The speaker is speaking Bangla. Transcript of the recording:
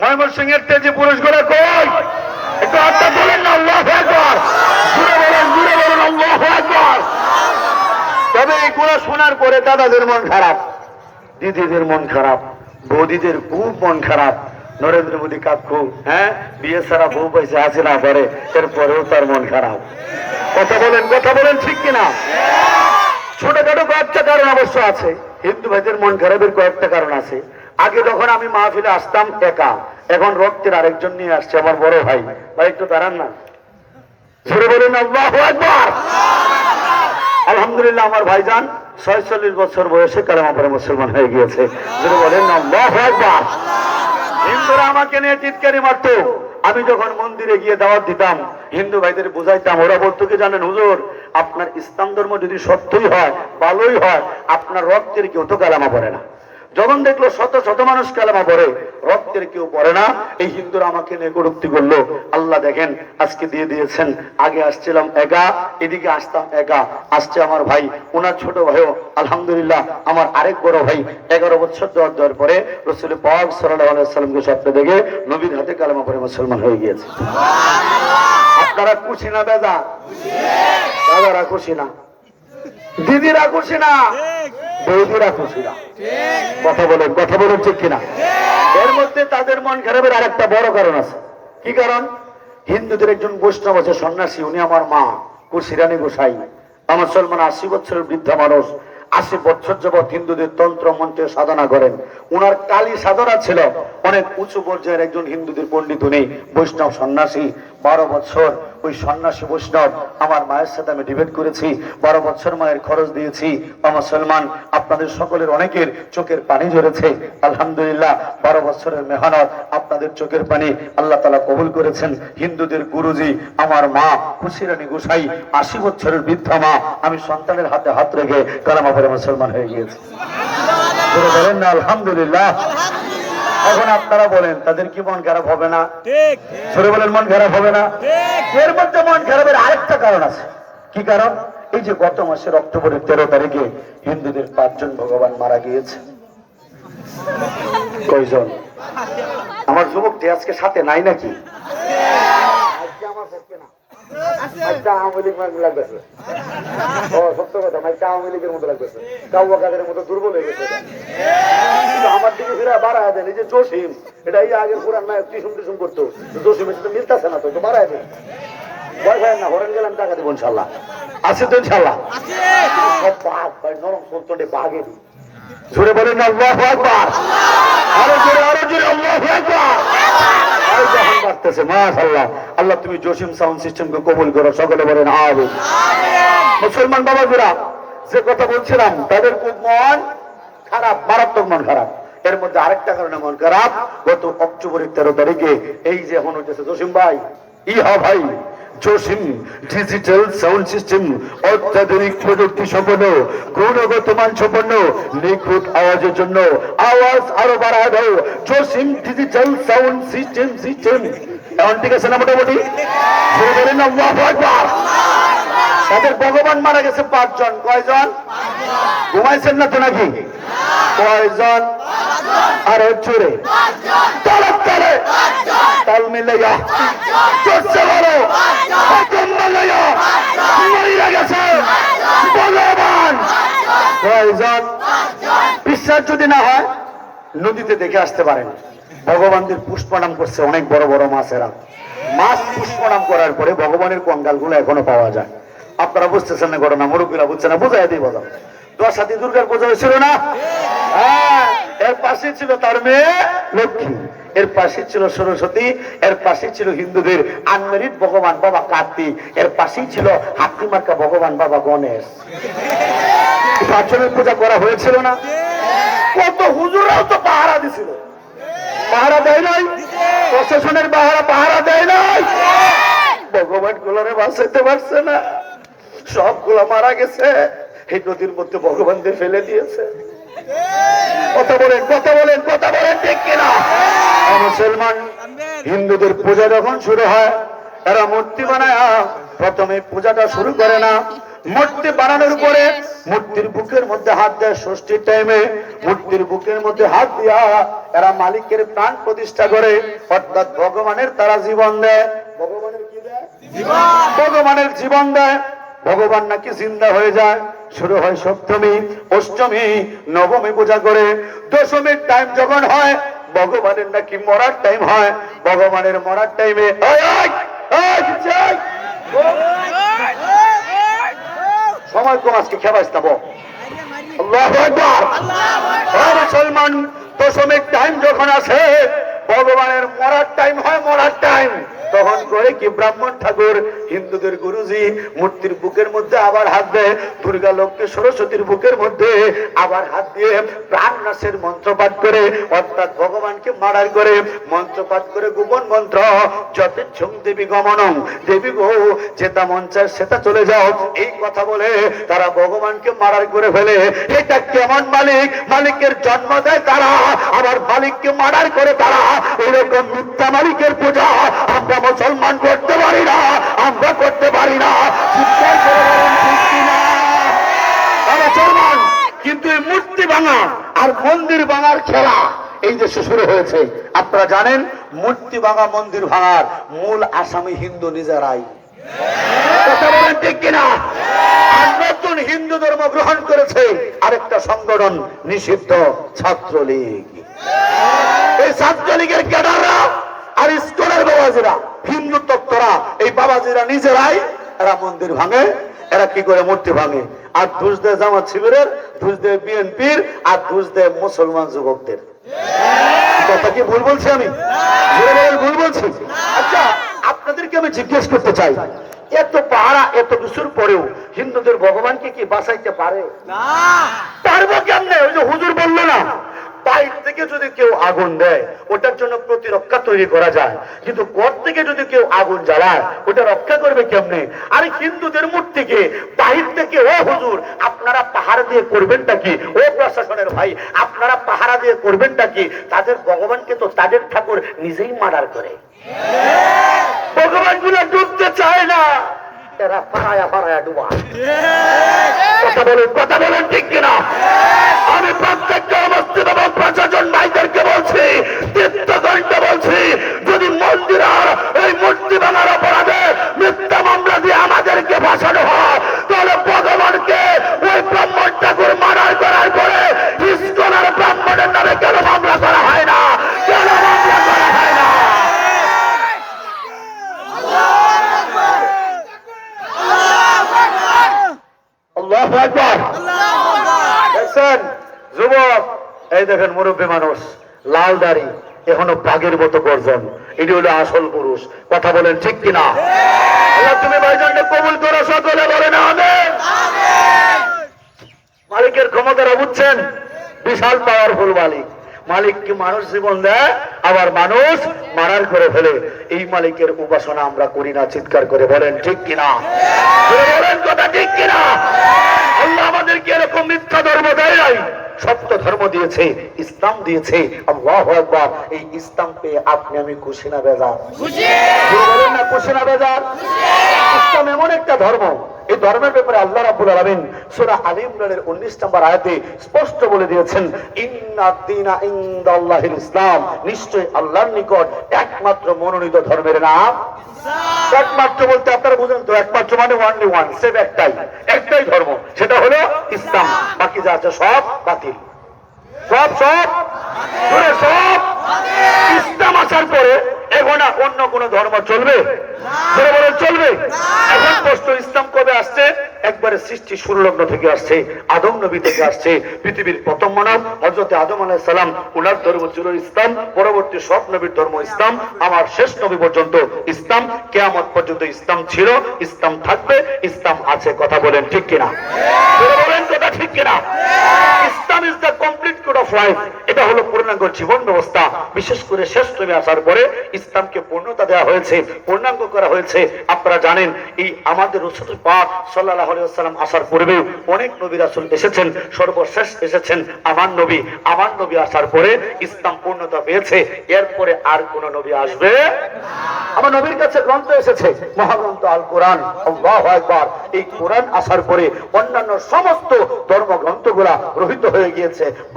ময়মনসিংহের তেজি পুরুষগুলো কই? একটু হাতটা বলেন না, আল্লাহ একবার জুড়ে বলেন জুড়ে বলেন, আল্লাহ একবার তবে এইগুলো শোনার পরে দাদাদের মন খারাপ, দিদিদের মন খারাপ, বৌদিদের খুব মন খারাপ। নরেন্দ্র মোদী কাকু হ্যাঁ বিয়ে ছাড়া বউ পয়সা আছে না পারে, এরপরেও তার মন খারাপ। কথা বলেন কথা বলেন ঠিক কিনা? ছোটখাটো কয়েকটা কারণ অবশ্য আছে। হিন্দু ভাইদের মন খারাপের কয়েকটা কারণ আছে। আগে যখন আমি মাহফিলে আসতাম একা, এখন রক্তের আরেকজন নিয়ে আসছে আমার বড় ভাই। ভাই, একটু দাঁড়ান না। ছেড়ে বলেন আলহামদুলিল্লাহ, আমার ভাইজান ছয়চল্লিশ বছর বয়সে কালামা পরে মুসলমান হয়ে গিয়েছে। হিন্দুরা আমাকে নিয়ে চিৎকারি মারতো। আমি যখন মন্দিরে গিয়ে দাওয়াত দিতাম, হিন্দু ভাইদের বুঝাইতাম, ওরা বলতো, কি জানেন হুজুর, আপনার ইসলাম ধর্ম যদি সত্যই হয়, ভালোই হয়, আপনার রক্তের কেউ তো কালামা পড়ে না। যখন দেখল শত শত মানুষ কালামা পড়ে রক্তের কেউ পড়ে না। এই হিন্দুরা আমাকে নিয়ে কটুক্তি করল। আল্লাহ দেখেন আজকে দিয়ে দিয়েছেন আগে আসছিলাম একা এদিকে আসতাম একা আসছে আমার ভাই ওনার ছোট ভাইও আলহামদুলিল্লাহ আমার আরেক বড় ভাই এগারো বছর দেওয়ার দেওয়ার পরে রসুল পাক সাল্লাহ সাল্লামকে স্বপ্নে দেখে নবীর হাতে কালামা পরে মুসলমান হয়ে গিয়েছে। আপনারা খুশি না বেজা দাদারা খুশি না। দিদিরা খুশি না? বৌদিরা খুশি না কথা বলেন কথা বলেন ঠিক কিনা? এর মধ্যে তাদের মন খারাপের বড় কারণ আছে। কি কারণ? হিন্দুদের একজন বৈষ্ণব আছে, সন্ন্যাসী, উনি আমার মা, কুশিরানী গোসাই। আমার সলমান আশি বছরের বৃদ্ধা মানুষ। আশি বছর যাবৎ হিন্দুদের তন্ত্র, মন্ত্রে সাধনা করেন। উনার কালী সাধনা ছিল অনেক উঁচু পর্যায়ের একজন হিন্দুদের পণ্ডিত উনি, বৈষ্ণব সন্ন্যাসী, বারো বছর ওই সন্ন্যাসী বৈষ্ণব আমার মায়ের সাথে আমি ডিবেট করেছি বারো বছর মায়ের খরচ দিয়েছি। আমার সলমান আপনাদের সকলের অনেকের চোখের পানি ঝরেছে। আলহামদুলিল্লাহ বারো বছরের মেহনত আপনাদের চোখের পানি আল্লাহ তালা কবুল করেছেন। হিন্দুদের গুরুজি আমার মা খুশিরানী গোসাই আশি বছরের বৃদ্ধা মা আমি সন্তানের হাতে হাত রেখে কালামা পরে মুসলমান হয়ে গিয়েছি। বলেন না আলহামদুলিল্লাহ। এখন আপনারা বলেন তাদের কি মন খারাপ হবে না? ঠিক। বলেন মন খারাপ হবে না? এর মধ্যে মন খারাপের আরেকটা কারণ আছে। কি কারণ? এই যে গত মাসের অক্টোবরের তেরো তারিখে হিন্দুদের পাঁচজন ভগবান মারা গিয়েছে। কয়জন? আমার যুবকটি আজকে সাথে নাই নাকি? না। আওয়ামী লীগ মার্কা লাগতেছে। ও, সত্য কথা, মাইকটা আওয়ামী লীগের মতো লাগতেছে। কাউয়া কাদের মতো দুর্বল হয়ে গেছে আমার দিকে ফিরে বাড়ায় দেন এই যে জসিম এটা এই আগের পুরান টিসুম টিসুম করতো। জসিমের সাথে মিলতেছে না তো তো বাড়ায় দেন। ভয় না হরেন গেলাম টাকা দেবো ইনশাল্লাহ। আছে তো ইনশাল্লাহ। সব বাঘ ভাই নরম সলতনে বাঘে দিই। জোরে বলেন আল্লাহু আকবার। আরও জোরে আরও জোরে আল্লাহু আকবার। আরও যখন বাড়তেছে মাশাআল্লাহ। আল্লাহ তুমি জসিম সাউন্ড সিস্টেমকে কবুল করো সকলে বলেন আমিন। মুসলমান বাবাগুরা যে কথা বলছিলাম তাদের খুব মন খারাপ মারাত্মক মন খারাপ। এর মধ্যে আরেকটা কারণে মন খারাপ গত অক্টোবরের তেরো তারিখে এই যে এখন হচ্ছে জসিম ভাই ইহা ভাই জসিম ডিজিটাল সাউন্ড সিস্টেম অত্যাধুনিক প্রযুক্তি সম্পন্ন, গুণগত মান সম্পন্ন নিখুঁত আওয়াজের জন্য আওয়াজ আরও বাড়ায় দাও। Jasim digital sound system system এখন ঠিক আছে না মোটামুটি? তাদের ভগবান মারা গেছে পাঁচজন। কয়জন? ঘুমাইছেন না তো নাকি? কয়জন? আর জোরে। মিলাইয়া। চর্চা করো হুকুম মিলাইয়া। মরিয়া গেছে। ভগবান। কয়জন বিশ্বাস যদি না হয়, নদীতে দেখে আসতে পারেন। ভগবানদের পুষ্পনাম করছে অনেক বড় বড় মাছেরা। মাছ পুষ্পনাম করার পরে ভগবানের কঙ্গালগুলো এখনও পাওয়া যায়। আপনারা বুঝতেছেন না ঘটনা, মুরব্বীরা বুঝছে না বুঝাই দিই বলো। দশ হাতি দুর্গার পূজা হয়েছিল না? হ্যাঁ। এর পাশে ছিল তার মেয়ে লক্ষ্মী। এর পাশে ছিল সরস্বতী, এর পাশে ছিল হিন্দুদের আনমেরিট ভগবান বাবা কার্তিক, এর পাশেই ছিল হাতিমার্কা ভগবান বাবা গণেশ। পাঁচজনের পূজা করা হয়েছিল না। কত হুজুরাও তো পাহারা দিছিল। পাহারা দেয় নাই। প্রশাসনের পাহারা পাহারা দেয় নাই। ভগবান গুলোরে বাঁচাইতে পারছে না। সবগুলো মারা গেছে। এই নদীর মধ্যে ভগবানদের ফেলে দিয়েছে। কথা বলেন কথা বলেন কথা বলেন ঠিক কিনা? মুসলমান হিন্দুদের পূজা যখন শুরু হয় এরা মূর্তি বানায় প্রথমে পূজাটা শুরু করে না। মূর্তি বানানোর পরে মূর্তির বুকের মধ্যে হাত দেয় ষষ্ঠীর টাইমে। মূর্তির বুকের মধ্যে হাত দিয়া এরা মালিকের প্রাণ প্রতিষ্ঠা করে। অর্থাৎ ভগবানের তারা জীবন দেয়। ভগবানের কি দেয়? ভগবানের জীবন দেয়। ভগবান নাকি জিন্দা হয়ে যায়। শুরু হয় সপ্তমী, অষ্টমী, নবমী পূজা করে। দশমীর টাইম যখন হয়, ভগবানের নাকি মরার টাইম হয়। ভগবানের মরার টাইমে সময় কম, আজকে খেবাস তাবো মুসলমান, দশমীর টাইম যখন আসে, ভগবানের মরার টাইম হয়, মরার টাইম তখন করে কি ব্রাহ্মণ ঠাকুর? হিন্দুদের গুরুজি মূর্তির বুকের মধ্যে আবার হাত দেয়। দুর্গা লক্ষ্মী সরস্বতীর বুকের মধ্যে আবার হাত দিয়ে প্রাণ নাশের মন্ত্রপাঠ করে, অর্থাৎ ভগবানকে মারার করে মন্ত্র পাঠ করে গোপন মন্ত্র যথেচ্ছং দেবী গমনং। দেবী গো, যেটা চায় সেটা চলে যাও। এই কথা বলে তারা ভগবানকে মারার করে ফেলে। এটা কেমন মালিক? মালিকের জন্ম দেয় তারা, আবার মালিককে মারার করে তারা। এরকম মিথ্যা মালিকের পূজা আমরা মুসলমান করতে পারি না, আমরা করতে পারি না। মুসলমান, কিন্তু এই মূর্তি ভাঙা আর মন্দির ভাঙার খেলা এই দেশে শুরু হয়েছে। আপনারা জানেন, মূর্তি ভাঙা, মন্দির ভাঙার মূল আসামি হিন্দু নিজেরাই। নতুন হিন্দু ধর্ম গ্রহণ করেছে আরেকটা সংগঠন, নিষিদ্ধ ছাত্রলীগ। এই ছাত্রলীগের ক্যাডাররা আর স্কুলের বাবাজিরা হিন্দু তত্ত্বরা এই বাবাজিরা নিজেরাই এরা মন্দির ভাঙে এরা কি করে মূর্তি ভাঙে? আর দোষ দেয় জামাত শিবিরের দোষ দেয় বিএনপির আর দোষ দেয় মুসলমান যুবকদের। কথা কি ভুল বলছি আমি? ভুল বলছি? আচ্ছা আপনাদেরকে আমি জিজ্ঞেস করতে চাই এত পাহারা এত কিছুর পরেও হিন্দুদের ভগবানকে কি বাঁচাইতে পারে? পারব কেমনে? ওই যে হুজুর বলল না বাইর থেকে যদি কেউ আগুন দেয় ওটার জন্য প্রতিরক্ষা তৈরি করা যায়। কিন্তু ঘর থেকে যদি কেউ আগুন জ্বালায় ওটা রক্ষা করবে কেমনে? আরে হিন্দুদের মূর্তিকে বাহির থেকে ও হুজুর আপনারা পাহারা দিয়ে করবেনটা কি? ও প্রশাসনের ভাই আপনারা পাহারা দিয়ে করবেনটা কি? তাদের ভগবানকে তো তাদের ঠাকুর নিজেই মার্ডার করে। ভগবানগুলো ডুবতে চায় না। এরা পাড়ায়া পাড়ায়া ডুবা কথা বলুন কথা বলুন ঠিক কিনা? আমি প্রত্যেকটা অবস্থিত এবং প্রশাসন ভাইদেরকে বলছি তীর্থগণ্ড বলছি যদি মন্দিরার এই মূর্তি ভাঙার অপরাধে মিথ্যা মামলা দিয়ে আমাদেরকে ভাসানো হয় তাহলে ভগবানকে ওই ব্রাহ্মণ ঠাকুর মারার করার পরে ইস্কনের ব্রাহ্মণের নামে কেন মামলা করা হয় না? কেন মামলা করা হয় না? আল্লাহু দেখছেন? যুবক এই দেখেন মুরব্বী মানুষ লাল দাড়ি এখনও বাঘের মতো গর্জন। এটি হলো আসল পুরুষ। কথা বলেন ঠিক কিনা? আল্লাহ তুমি ভাইজানকে কবুল করো সকলে বলেন আমেন। মালিকের ক্ষমতাটা বুঝছেন বিশাল পাওয়ারফুল মালিক। মালিক কি মানুষ জীবন দেয়? আবার মানুষ মারার করে ফেলে। এই মালিকের উপাসনা আমরা করি না চিৎকার করে বলেন ঠিক কিনা? বলেন কথা ঠিক কিনা? আল্লাহ আমাদেরকে এরকম মিথ্যা ধর্ম দেয় নাই। সত্য ধর্ম দিয়েছে ইসলাম দিয়েছে আল্লাহ একবার এই ইসলাম পেয়ে আপনি আমি খুশি না বেজার? জোরে না খুশি না বেজার? ইসলাম এমন একটা ধর্ম এই ধর্মের ব্যাপারে আল্লাহ রাব্বুল আলামিন সূরা আলী ইমরানের 19 নম্বর আয়াতে স্পষ্ট বলে দিয়েছেন ইনদাল্লাহিল ইসলাম। নিশ্চয় আল্লাহর নিকট একমাত্র মনোনীত ধর্মের নাম। একমাত্র বলতে আপনারা বুঝেন তো একমাত্র মানে ওয়ানলি ওয়ান সেভ একটাই। একটাই ধর্ম সেটা হলো ইসলাম। বাকি যা আছে সব বাতিল। সব সব? সব? ইসলাম আসার পরে এখন অন্য কোন ধর্ম চলবে? চলবে। এখন প্রশ্ন ইসলাম কবে আসছে? একবারে সৃষ্টি সুরলগ্ন থেকে আসছে আদম নবী থেকে আসছে পৃথিবীর প্রথম মানব হজরত আদম আলাহ সালাম উনার ধর্ম ছিল ইসলাম পরবর্তী সব নবীর ধর্ম ইসলাম আমার শেষ নবী পর্যন্ত ইসলাম কেয়ামত পর্যন্ত ইসলাম ছিল ইসলাম থাকবে ইসলাম আছে কথা বলেন ঠিক কিনা? বলেন কথা ঠিক কিনা? Islam is the complete code of life এটা হলো পূর্ণাঙ্গ জীবন ব্যবস্থা। বিশেষ করে শেষ নবী আসার পরে ইসলামকে পূর্ণতা দেওয়া হয়েছে, পূর্ণাঙ্গ করা হয়েছে। আপনারা জানেন, এই আমাদের রসুল পাক সাল্লাল্লাহু সাল্লাম আসার পূর্বেও অনেক নবী রাসূল এসেছেন, সর্বশেষ এসেছেন আমার নবী। আমার নবী আসার পরে ইসলাম পূর্ণতা পেয়েছে, এরপরে আর কোন নবী আসবে আমার নবীর কাছে গ্রন্থ এসেছে, মহাগ্রন্থ আল কোরআন এই কোরআন আসার পরে অন্যান্য সমস্ত ধর্মগ্রন্থগুলা রহিত হয়ে গিয়েছে।